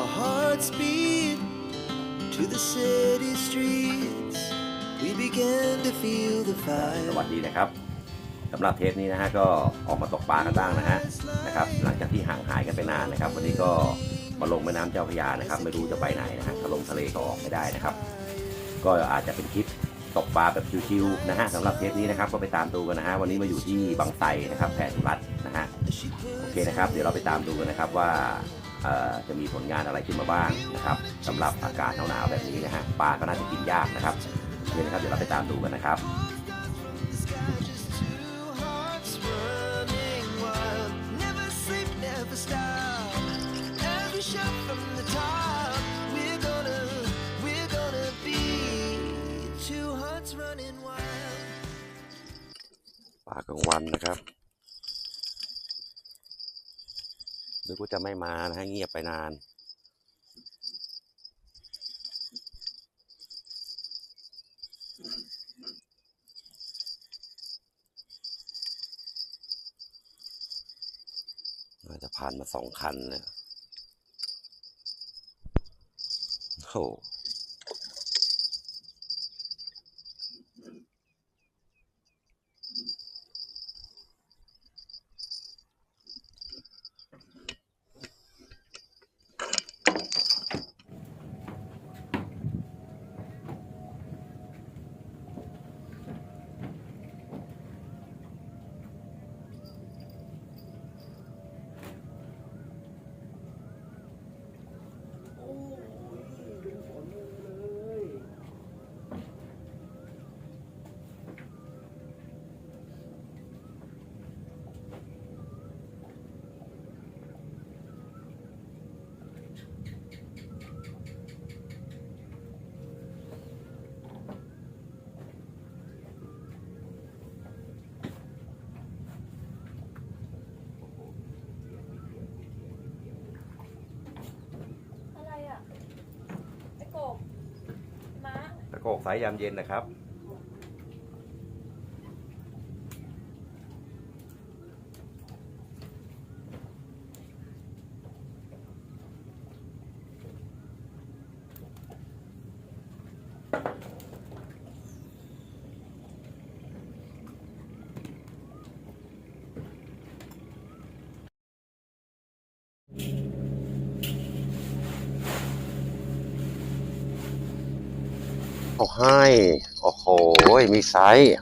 Our hearts beat to the city streets. We began to feel the ส fire. วัสดีนะครับสำหรับเทปนี้นะฮะก็ออกมาตกปลากันบ้างนะฮะนะครับ หลังจากที่ห่างหายกันไปนานนะครับ วันนี้ก็มาลงแม่น้ำเจ้าพระยานะครับ ไม่รู้จะไปไหนนะฮะถ้าลงทะเลก็ออกไม่ได้นะครับ ก็อาจจะเป็นคลิปตกปลาแบบชิวๆนะฮะสำหรับเทปนี้นะครับก็ไปตามดูกันนะฮะวันนี้มาอยู่ที่บางไทรนะครับแพรสุรัตน์นะฮะโอเคนะครับ เดี๋ยวเราไปตามดูกันนะครับว่า จะมีผลงานอะไรขึ้นมาบ้างนะครับสำหรับอากาศหนาวๆแบบนี้นะฮะปลาก็น่าจะกินยากนะครับโอเคนะครับเดี๋ยวเราไปตามดูกันนะครับ Two hearts running wild. Never sleep, never stop. Every shot from the top. We're gonna, we're gonna be two hearts running wild. ปลากลางวันนะครับ นึกว่าจะไม่มานะฮะเงียบไปนาน น่าจะผ่านมาสองคันเลยโอ้ ตะโกกสายยามเย็นนะครับ เอาให้ โอ้โห มีไซส์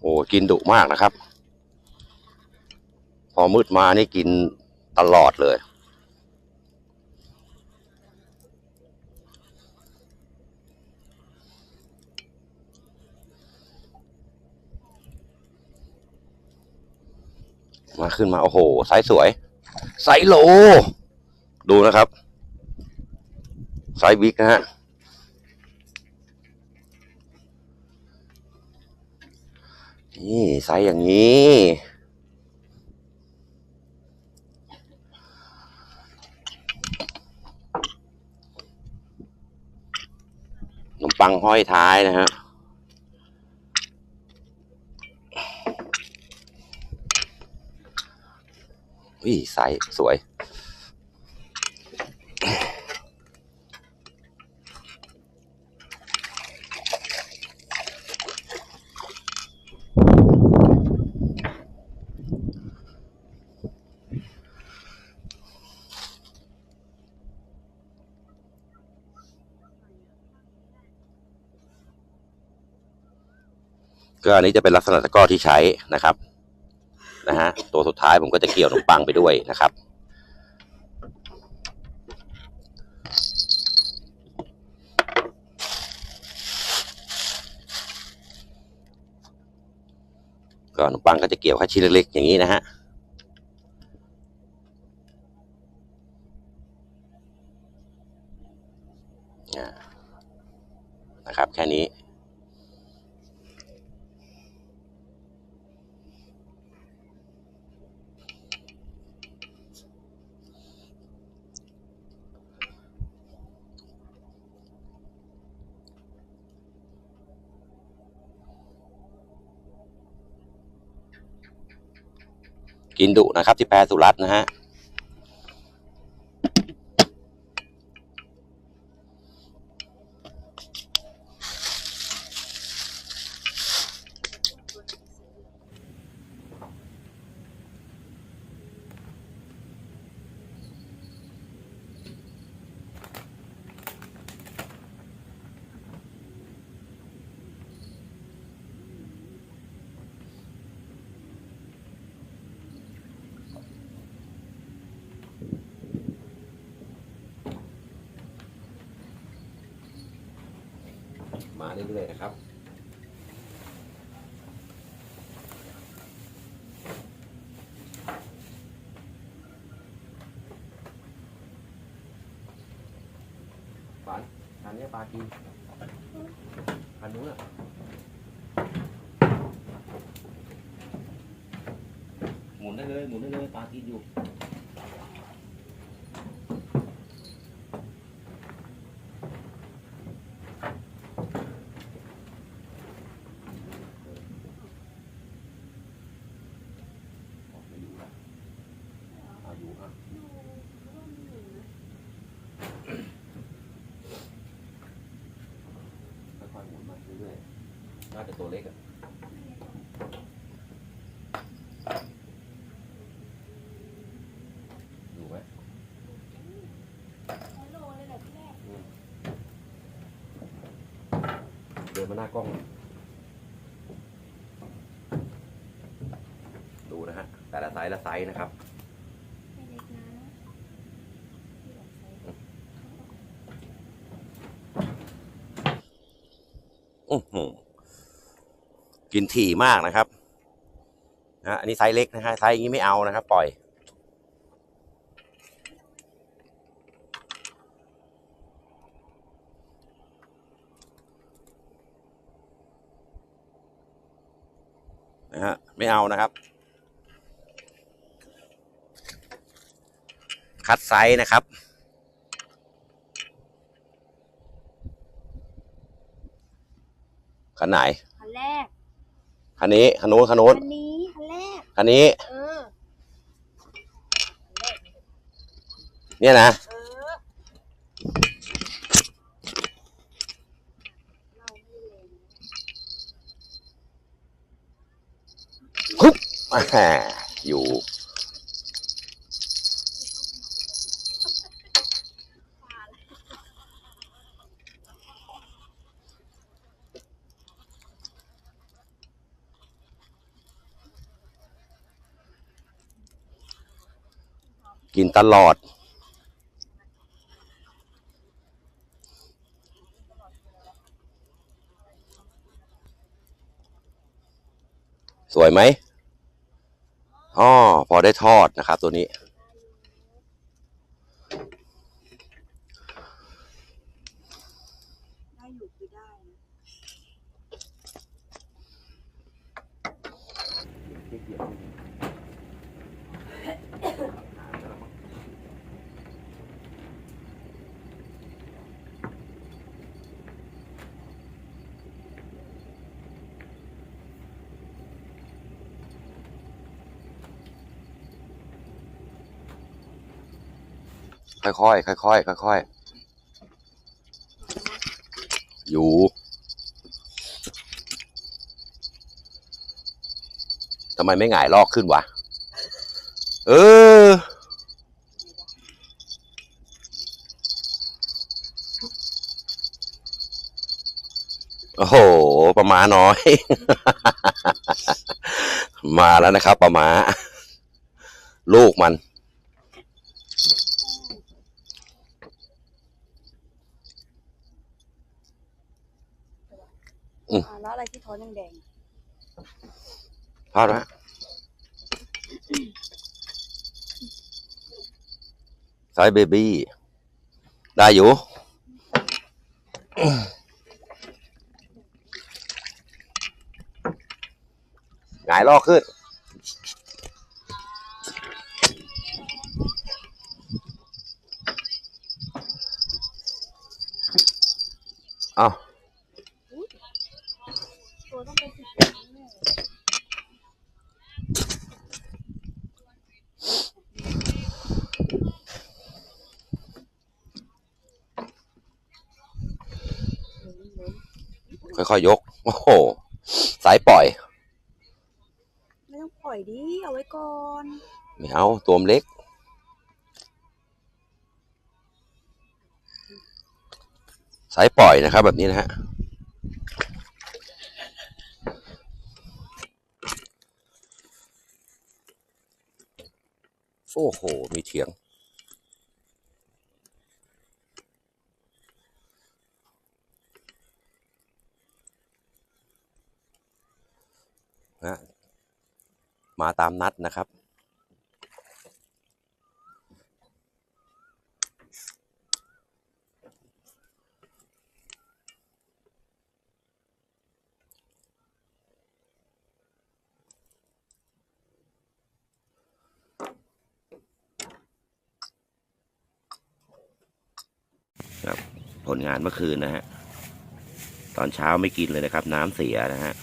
โอ้กินดุมากนะครับ พอมืดมานี่กินตลอดเลย มาขึ้นมา โอ้โหไซส์สวย ไซส์โล ดูนะครับ ไซส์บิ๊กนะฮะนี่ไซส์อย่างนี้ นมปังห้อยท้ายนะฮะ วิใสสวย ก็อันนี้จะเป็นลักษณะตะกร้อที่ใช้นะครับ นะฮะตัวสุดท้ายผมก็จะเกี่ยวขนมปังไปด้วยนะครับ ก็ขนมปังก็จะเกี่ยวแค่ชิ้นเล็กๆอย่างนี้นะฮะนะครับแค่นี้ กินดุนะครับที่แพรสุรัตน์นะฮะ เรื่อยๆนะครับปานอันนี้ปลากินอันนู้นอะหมุนได้เลยหมุนได้เลยปลากินอยู่ ออกไม่อยู่ละ ก่อะค่อยๆหมุนมาเรื่อยๆน่าจะตัวเล็กอะอยู่ไหมเดินมาหน้ากล้อง ดูนะฮะ แต่ละไซส์ละไซส์นะครับ ไม่เล็กนะที่แบบใส่ อื้อหือ กินถี่มากนะครับนะอันนี้ไซส์เล็กนะฮะไซส์อย่างนี้ไม่เอานะครับ ปล่อยนะฮะไม่เอานะครับ คัดไซส์นะครับคันไหนคันแรก คันนี้คันนู้นคันนู้นคันนี้คันแรกคันนี้ เออเนี่ยนะ เออเราไม่เลงแหมอยู่ ตลอด สวยไหมอ๋อพอได้ทอดนะครับตัวนี้ ได้อยู่คือได้นะ ค่อยๆค่อยๆค่อยๆอยู่ ทำไมไม่หงายลอกขึ้นวะ เออ โอ้โหปลาหมาน้อย มาแล้วนะครับปลาหมา ลูกมัน อืมอ่าแล้วอะไรที่ท้อนแดงพลาดไหมไซส์เบบี้ ได้อยู่ หงายลอกขึ้น เอา ๆตัวต้องเป็นสิบเอ็ดแน่ ค่อยๆยก โอ้โห สายปล่อย ไม่ต้องปล่อยดิ เอาไว้ก่อน ไม่เอา ตัวมันเล็ก สายปล่อยนะครับ แบบนี้นะฮะโอ้โห มีเถียง นะมาตามนัดนะครับครับ ผลงานเมื่อคืนนะฮะ ตอนเช้าไม่กินเลยนะครับ น้ำเสียนะฮะ